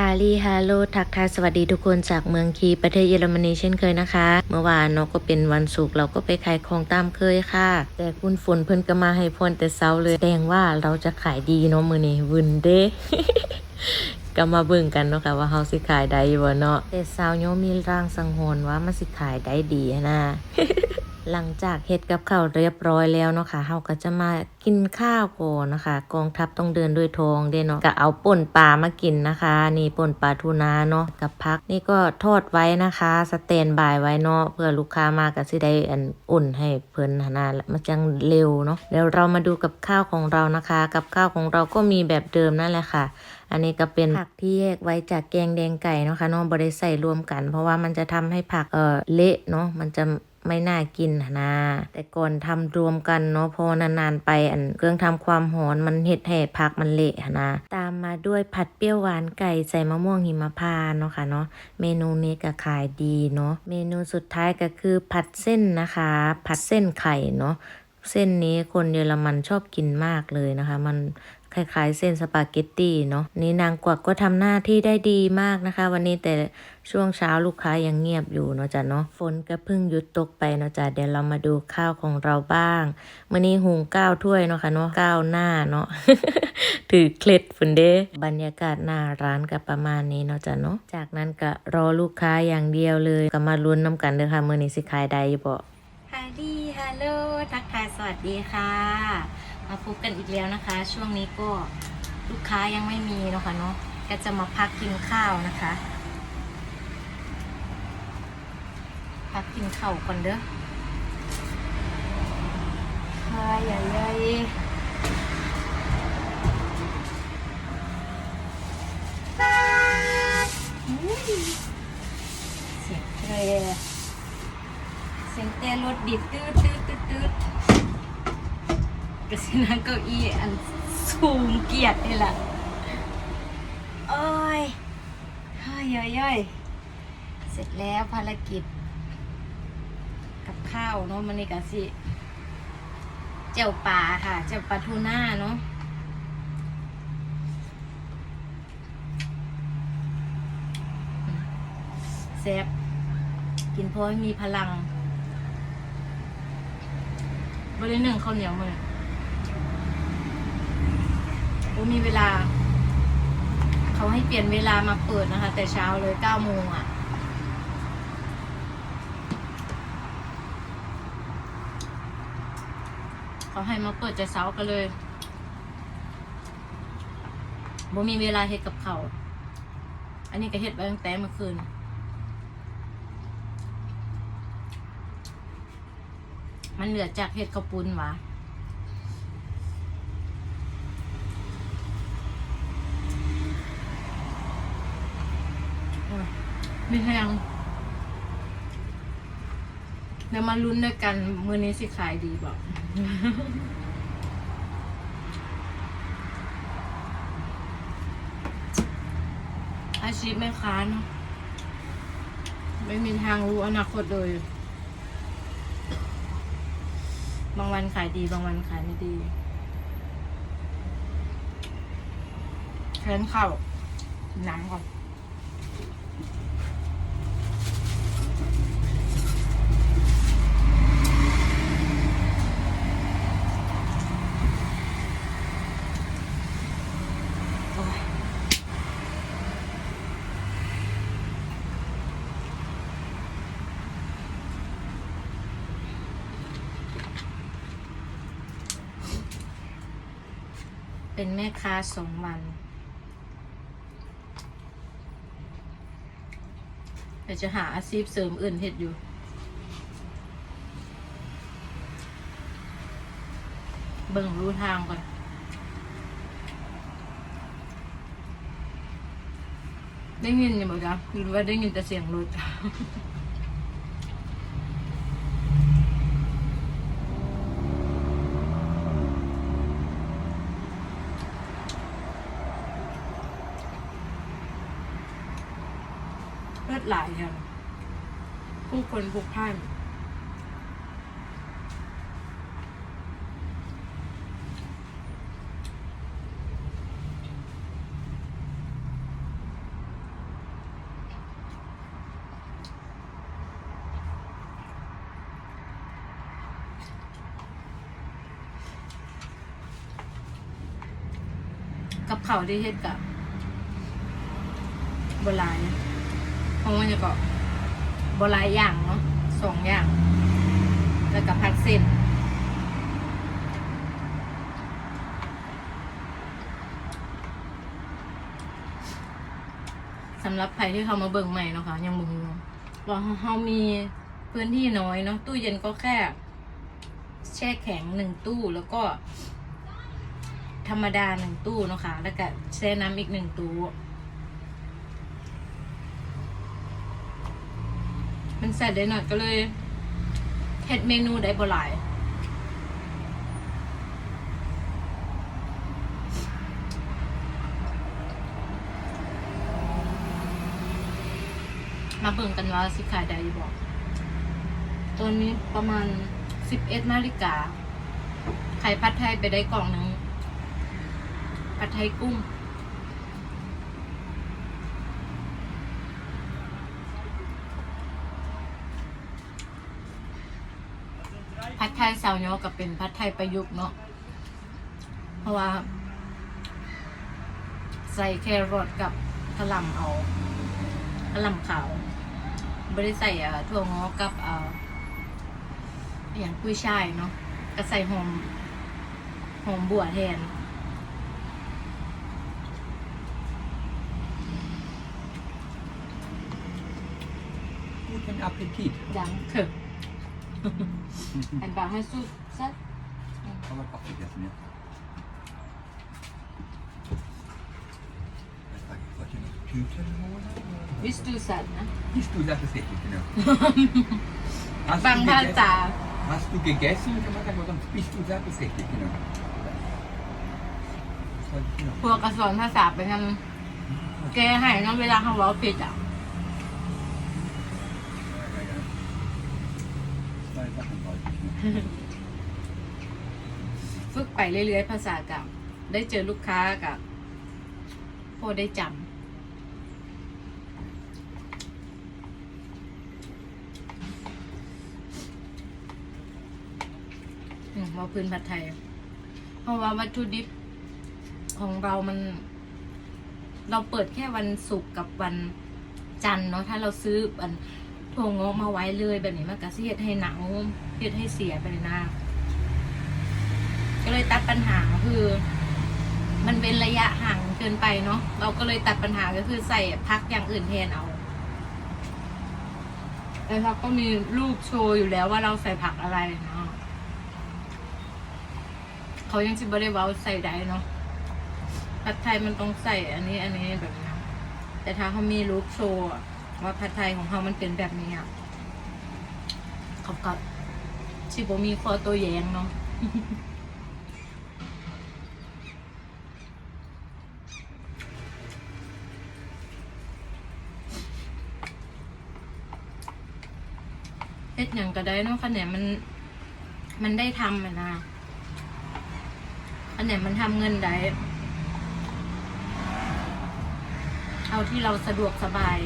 ฮาลีฮาโลทักทายสวัสดีทุกคนจากเมืองคีประเทศเยอรมนีเช่นเคยนะคะ เมื่อวานเนาะก็เป็นวันศุกร์เราก็ไปขายของตามเคยค่ะ แต่คุณฝนเพิ่นก็มาให้พรแต่เช้าเลยแสดงว่าเราจะขายดีเนาะมือนี้วุ่นเด้ก็มาเบิ่งกันเนาะค่ะว่าเฮาสิขายได้บ่เนาะแต่สาวโยมีร่างสังหรณ์ว่ามันสิขายได้ดีนะ หลังจากเฮ็ดกับข้าวเรียบร้อยแล้วเนาะค่ะเฮาก็จะมากินข้าวก่อนนะคะ กองทัพต้องเดินด้วยทองเด้เนาะก็เอาป่นปลามากินนะคะ นี่ป่นปลาทูนาเนาะกับพักนี่ก็ทอดไว้นะคะสแตนบายไว้เนาะเพื่อลูกค้ามาก็สิได้อันอุ่นให้เพิ่นหนนะมันจังเร็วเนาะเดี๋ยวเรามาดูกับข้าวของเรานะคะ กับข้าวของเราก็มีแบบเดิมนั่นแหละค่ะ อันนี้ก็เป็นผักที่แยกไว้จากแกงแดงไก่เนาะค่ะเน้องบริใส่รวมกัน เพราะว่ามันจะทำให้ผักเออเละเนาะมันจะ ไม่น่ากินนะแต่ก่อนทำรวมกันเนาะพอนานๆไปอันเครื่องทำความหอมมันเห็ดให้ผักมันเละนะตามมาด้วยผัดเปรี้ยวหวานไก่ใส่มะม่วงหิมพานเนาะค่ะเนาะเมนูนี้ก็ขายดีเนาะเมนูสุดท้ายก็คือผัดเส้นนะคะ ผัดเส้นไข่เนาะเส้นนี้คนเยอรมันชอบกินมากเลยนะคะ มัน คล้ายๆ เส้นสปาเกตตี้เนาะนี่นางกวักก็ทำหน้าที่ได้ดีมากนะคะ วันนี้แต่ช่วงเช้าลูกค้ายังเงียบอยู่เนาะจ้ะเนาะฝนก็เพิ่งหยุดตกไปเนาะจ้ะเดี๋ยวเรามาดูข้าวของเราบ้างมื้อนี้หุงก้าวถ้วยเนาะค่ะเนาะก้าวหน้าเนาะถือเคล็ดฝุ่นเด้บรรยากาศหน้าร้านก็ประมาณนี้เนาะจ้ะเนาะจากนั้นก็รอลูกค้าอย่างเดียวเลยก็มาลุ้นน้ำกันเด้อค่ะมื้อนี้สิขายได้อยู่บ่ฮาดีฮัลโหลทักทายสวัสดีค่ะ มาพบกันอีกแล้วนะคะ ช่วงนี้ก็ลูกค้ายังไม่มีเนาะค่ะเนาะก็จะมาพักกินข้าวนะคะ พักกินข้าวก่อนเด้อฮายใหญ่ใหญ่เสียงเตรเสียงแต่รถดิดตืดตืดตืดตืด กระสินังเก้าอี้อันสูงเกียรตินี่แหละโอ้ยเฮ้ยยเฮ้ยเสร็จแล้วภารกิจ กับข้าวเนาะมันนี่กะสิ เจ้าปลาค่ะ เจ้าปลาทูน่าเนาะแซ่บกินเพราะให้มีพลังบริหนึ่งข้าวเหนียวมือ โอ้มีเวลา เขาให้เปลี่ยนเวลามาเปิดนะคะ แต่เช้าเลยเก้าโมงอะเขาให้มาเปิดแต่เช้ากันเลยบ่มีเวลาเฮ็ดกับเขา อันนี้ก็เฮ็ดไว้ตั้งแต่เมื่อคืน มันเหลือจากเห็ดกระปุนวะโอ้ยไม่แหงเดี๋ยวมาลุ้นด้วยกัน มือนี้สิขายดีบอกอาชีพแม่ค้าเนาะไม่มีทางรู้อนาคตเลย บางวันขายดี บางวันขายไม่ดีแค้นข้าวน้ำก่อน เป็นแม่ค้าสองวัน เดี๋ยวจะหาอาชีพเสริมอื่นเห็ดอยู่ เบิ่งรู้ทางก่อนได้ยินยู่ไหมจ๊ะหรือว่าได้ยินแต่เสียงรถ เลือดไหลอย่าผู้คนผูกพันกับเขาได้เห็ดกับโบราณเนี่ย เพราะว่าจะก็บราณอย่างเนาะสองอย่าง แล้วกับผัดเส้นสำหรับใครที่เขามาเบิ่งใหม่เนาะค่ะยังบ่ฮู้ว่าเฮามีพื้นที่น้อยเนาะตู้เย็นก็แค่ แช่แข็งหนึ่งตู้แล้วก็ ธรรมดาหนึ่งตู้เนาะค่ะแล้วก็แช่น้ำอีกหนึ่งตู้ มันเสร็จได้หน่อยก็เลยเฮ็ดเมนูได้บ่หลายมาเบิ่งกันว่าสิขายได้บ่ตอนนี้ประมาณสิบเอ็ดนาฬิกา ไข่ผัดไทยไปได้กล่องหนึ่งผัดไทยกุ้ง ผัดไทยสาวยอกับเป็นผัดไทยประยุกต์เนาะเพราะว่า ใส่แครอทกับกระหล่ำเอากระหล่ำขาวไม่ได้ใส่อะถั่วงอกกับอ่าอย่างกุ้ยช่ายเนาะก็ใส่หอมหอมบัวแทน Guten Appetit. ยังเถอะอันบางให้สุดซัด Har man kaffe gegessen, ja? Var det något tusenmål? วิสตูสันนะ Bist du das säkert genau? Hast บาง du ภา gegessen? ษา Hast du gegessen? Kann man sagen, oder bist du das säkert genau? Das war genau. พวกกระสอนภาษาไปทำแกให้เนาะเวลาเขาเว้าผิดอะ ฝึกไปเรื่อยๆ ภาษากับ ได้เจอลูกค้ากับพอได้จำอืมมาพื้นผัดไทย เพราะว่าวัตถุดิบของเรามัน เราเปิดแค่วันศุกร์กับวันจันทร์เนาะถ้าเราซื้ออัน ถั่วงอกมาไว้เลยแบบนี้มันก็สิเฮ็ดให้หนังเฮ็ดให้เสียไปเลยนะก็เลยตัดปัญหาคือ มันเป็นระยะห่างเกินไปเนาะเราก็เลยตัดปัญหาก็คือใส่พักอย่างอื่นแทนเอาแต่เราก็มีรูปโชว์อยู่แล้วว่าเราใส่ผักอะไรเนาะเขายังจิบได้เว้าใส่ได้เนาะผัดไทยมันต้องใส่อันนี้อันนี้แบบนี้แต่ถ้าเขามีรูปโชว์ ว่าผัดไทยของเขามันเป็นแบบนี้อะเขาก็ชิบมีข้อตัวแยงเนาะเฮ็ดอย่างก็ได้เนาะคะแนนมัน มันได้ทำอะนะคะแนนมันทำเงินได้ เอาที่เราสะดวกสบาย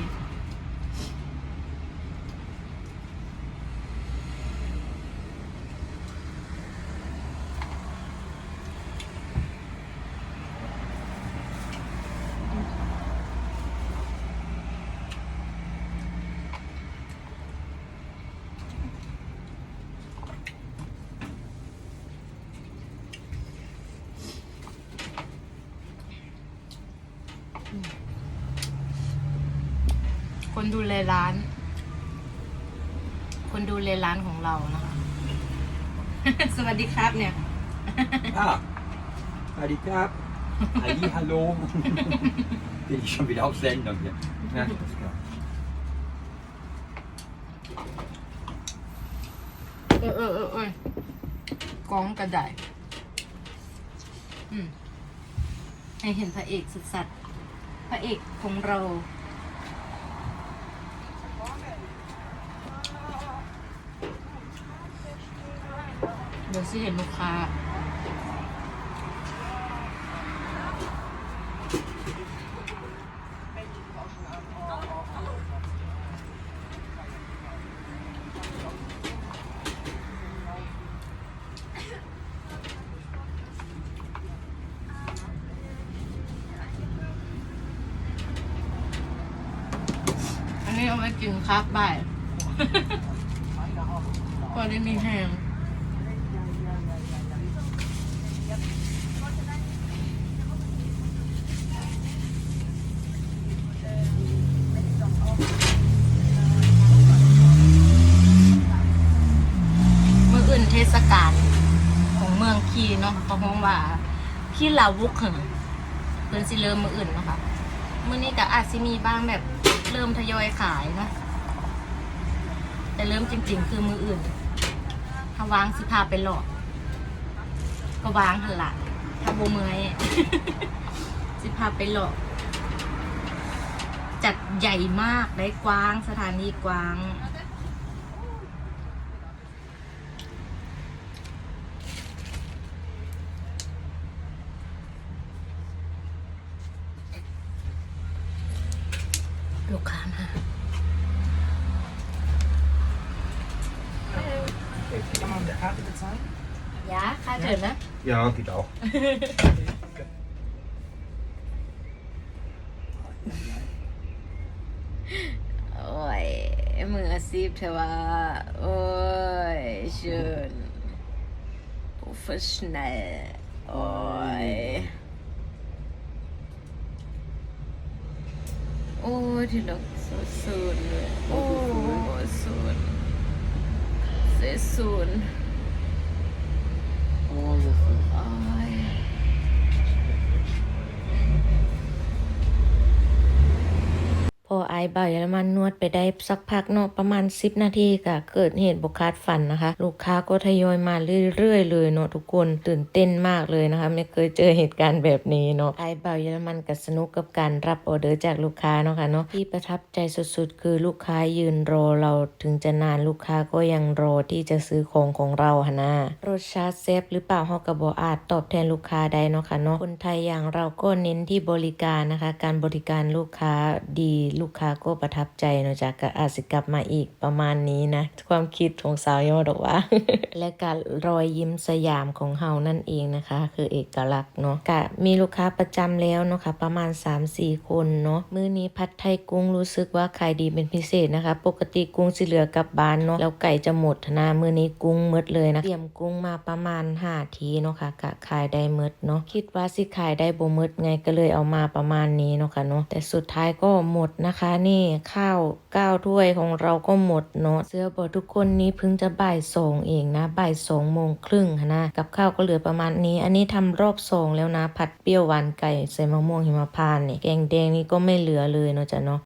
คนดูแลร้าน คนดูแลร้านของเรานะคะ สวัสดีครับเนี่ย Ah, Adi Krab. Ali, hallo. Bin ich schon wieder auf Sendung hier. Ja, ist klar. เออเออเออเออกองกระไดาษอืมให้เห็นพระเอกสุดสัตว์พระเอกของเรา สิเห็นลูกค้าอันนี้เอาไว้กินครับบ่ายพอได้มีแห้ง คีลาวุกเหรอเพิ่นสิเริ่มมืออื่นเนาะค่ะมื่อนี้ก็อาจสิมีบ้างแบบเริ่มทยอยขายนะแต่เริ่มจริง ๆ คือมืออื่นถ้าวางสิพาไปหลอกก็วางหันหลังถ้าโบเมอยสิพาไปหลอกจัดใหญ่มากได้กว้างสถานีกว้าง ลูกค้ามา Kann man mit der Karte bezahlen? ยาค่าเถิดนะ Ja, geht auch. โอ้ยมืออาชีพเทว่าโอ้ยเชิญ professional โอ้ย โอ้ยที่รักสุดสุด เลยโอ้สุดเสียสุด Oh, das พอไอายบ่าเยอรมันนวดไปได้สักพักเนาะประมาณ 10 นาทีก็เกิดเหตุบุคาดฝันนะคะ ลูกค้าก็ทยอยมาเรื่อยๆเลยเนาะทุกคนตื่นเต้นมากเลยนะคะ ไม่เคยเจอเหตุการณ์แบบนี้เนาะไอายบ่าเยอรมันก็สนุกกับการรับออเดอร์จากลูกค้าเนาะค่ะเนาะที่ประทับใจสุดๆ คือลูกค้ายืนรอเราถึงจะนานลูกค้าก็ยังรอที่จะซื้อของของเราหนนะรสชาติแซ่บหรือเปล่าฮาก็บ่อาจตอบแทนลูกค้าได้เนาะค่ะเนาะคนไทยอย่างเราก็เน้นที่บริการนะคะ การบริการลูกค้าดีลูกค้าก็ประทับใจเนาะจากก็อาจสิกลับมาอีกประมาณนี้นะ ความคิดของสาวยอดอกว่า และการรอยยิ้มสยามของเฮานั่นเองนะคะ คือเอกลักษณ์เนาะกะมีลูกค้าประจำแล้วเนาะค่ะประมาณ 3-4 คนเนาะมื้อนี้ผัดไทยกุ้งรู้สึกว่าขายดีเป็นพิเศษนะคะ ปกติกุ้งสิเหลือกลับบ้านเนาะแล้วไก่จะหมดนะมื้อนี้กุ้งหมดเลยนะเตรียมกุ้งมาประมาณ5ทีเนาะค่ะกะขายได้หมดเนาะคิดว่าสิขายได้บ่หมดไงก็เลยเอามาประมาณนี้เนาะค่ะเนาะแต่สุดท้ายก็หมดนะคะ นี่ข้าวเก้าถ้วยของเราก็หมดเนาะเสื้อบอทุกคนนี้เพิ่งจะบ่ายสองเองนะบ่ายสองโมงครึ่งนะกับข้าวก็เหลือประมาณนี้ อันนี้ทำรอบสองแล้วนะผัดเปรี้ยวหวานไก่ใส่มะม่วงหิมพานต์นี่แกงแดงนี่ก็ไม่เหลือเลยเนาะจ้ะเนาะ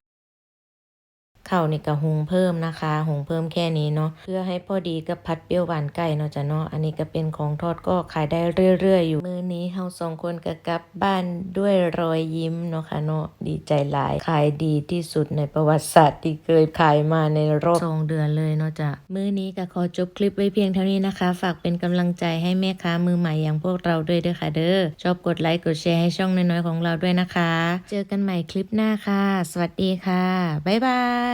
ข้าวนี่ก็หุงเพิ่มนะคะหุงเพิ่มแค่นี้เนาะเพื่อให้พอดีกับผัดเปรี้ยวหวานไก่เนาะจ้ะเนาะอันนี้ก็เป็นของทอดก็ขายได้เรื่อย ๆ อยู่มื้อนี้เฮาสองคนก็กลับบ้านด้วยรอยยิ้มเนาะค่ะเนาะดีใจหลายขายดีที่สุดในประวัติศาสตร์ที่เคยขายมาในรอบสองเดือนเลยเนาะจ้ะมื้อนี้ก็ขอจบคลิปไว้เพียงเท่านี้นะคะ ฝากเป็นกำลังใจให้แม่ค้ามือใหม่อย่างพวกเราด้วยเด้อค่ะเด้อชอบกดไลค์กดแชร์ให้ช่องน้อยๆของเราด้วยนะคะ เจอกันใหม่คลิปหน้าค่ะ สวัสดีค่ะบ๊ายบาย